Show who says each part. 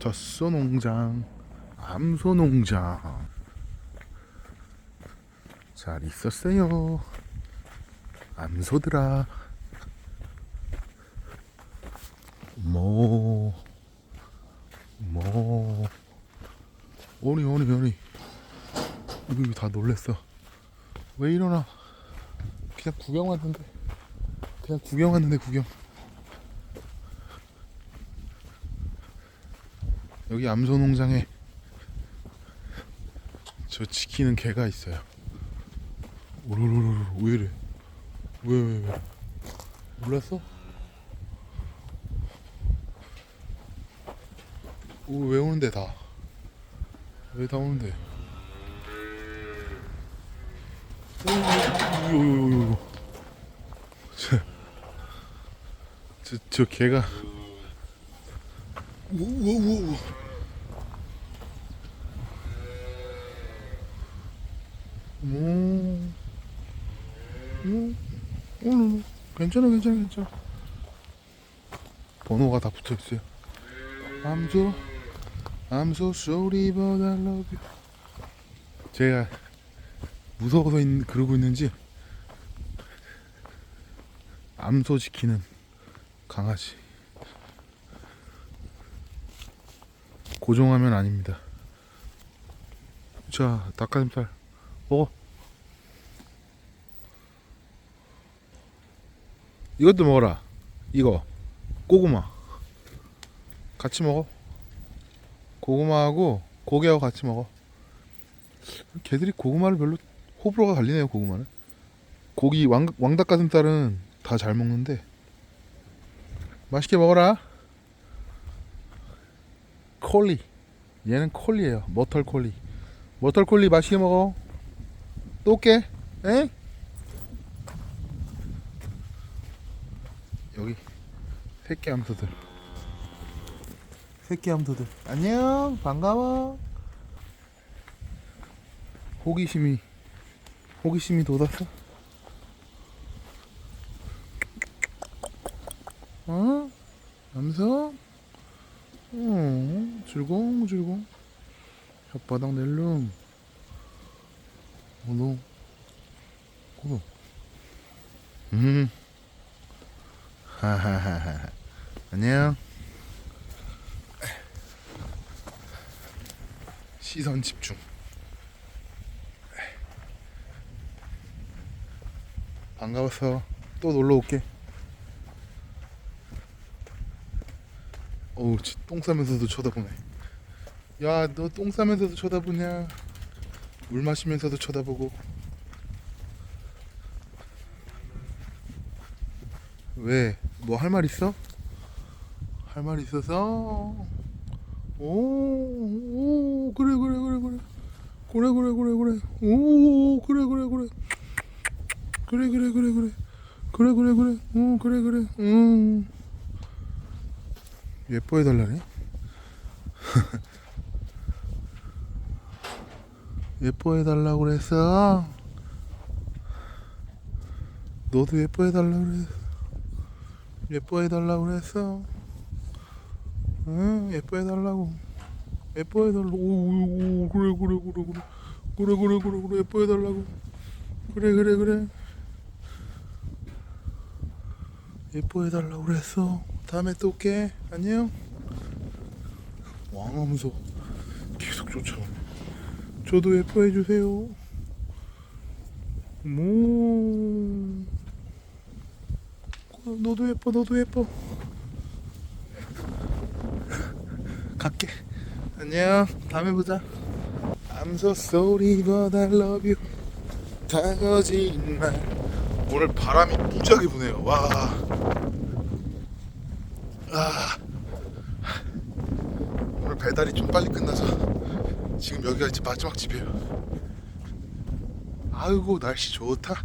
Speaker 1: 젖소 농장, 암소 농장. 잘 있었어요. 암소들아. 뭐, 뭐. 오니, 오니, 오니. 이거 다 놀랬어. 왜 이러나? 그냥 구경 왔는데. 그냥 구경 왔는데, 구경. 여기 암소 농장에 저 지키는 개가 있어요. 오로로로로 왜 이래? 왜 왜 왜? 몰랐어? 오, 왜 오는데 다? 왜 다 오는데? 오오오오오 저, 저, 저 개가 우우우우 오, 오, 오, 괜찮아, 괜찮아, 괜찮아. 번호가 다 붙어 있어요. I'm so, I'm so sorry, but I love you. 제가 무서워서 있, 그러고 있는지 암소 지키는 강아지. 고정하면 아닙니다. 자, 닭가슴살 먹어. 이것도 먹어라. 이거 고구마 같이 먹어. 고구마하고 고기하고 같이 먹어. 개들이 고구마를 별로 호불호가 갈리네요. 고구마는. 고기 왕 왕닭가슴살은 다 잘 먹는데 맛있게 먹어라. 콜리. 얘는 콜리예요. 머털 콜리. 머털 콜리 맛있게 먹어. 또 올게. 에? 여기 새끼 암소들. 새끼 암소들. 안녕. 반가워. 호기심이 호기심이 돋았어. 어? 암소? 어, 즐거웅즐거웅 혓바닥 낼름. 어너 고노 음. 하하하하 안녕. 시선 집중. 반가웠어 또 놀러 올게 어우 지- 똥 싸면서도 쳐다보네. 야 너 똥 싸면서도 쳐다보냐? 물 마시면서도 쳐다보고. 왜? 뭐 할 말 있어? 할 말 있어서? 오, 오 그래 그래 그래 그래. 그래 그래 그래 그래. 오 그래 그래 그래. 그래 그래 그래 그래. 그래 그래 그래. 오 그래 그래. 음 예뻐해 달라네. 예뻐해 달라고 그랬어. 너도 예뻐해 달라고 그랬어. 예뻐해 달라고 그랬어. 응, 예뻐해 달라고. 예뻐해 달라고. 오, 오, 그래 그래 그래 그래. 그래 그래 그래 그래 예뻐해 달라고. 그래 그래 그래. 예뻐해 달라고 그랬어. 다음에 또 올게. 안녕. 왕하면서 계속 쫓아오네. 저도 예뻐해 주세요. 뭐. 너도 예뻐, 너도 예뻐. 갈게. 안녕. 다음에 보자. I'm so sorry, but I love you. 다 거짓말. 오늘 바람이 무지하게 부네요. 와. 아. 오늘 배달이 좀 빨리 끝나서 지금 여기가 이제 마지막 집이에요. 아이고 날씨 좋다.